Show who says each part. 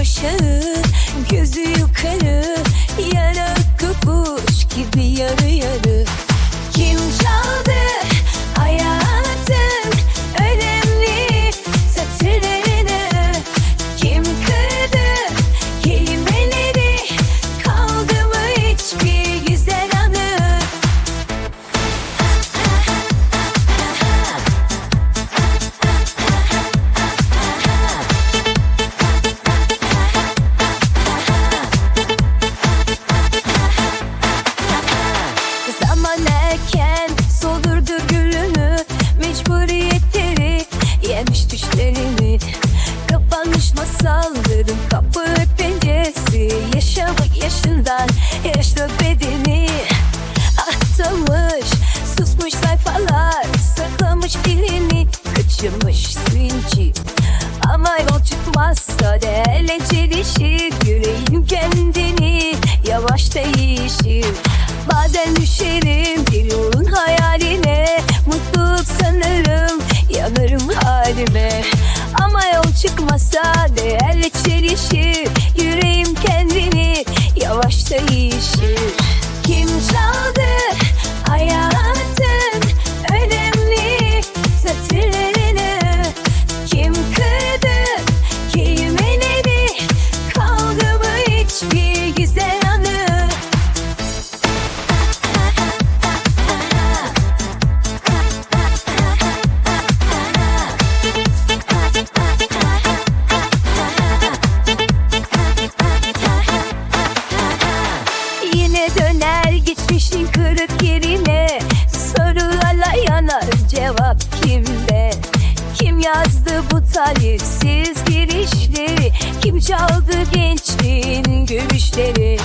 Speaker 1: Aşağı gözü yukarı Yara kuş yaşlı bedeni Atılmış susmuş sayfalar Saklamış dilini kaçırmış zincir ama yol çıkmazsa değerle çelişir Yüreğin kendini yavaş değişir. Bazen düşerim yavaş değişir geçmişin kırık yerine Sorularla yanar cevap kimde? Kim yazdı bu talihsiz girişleri? Kim çaldı gençliğin gülüşleri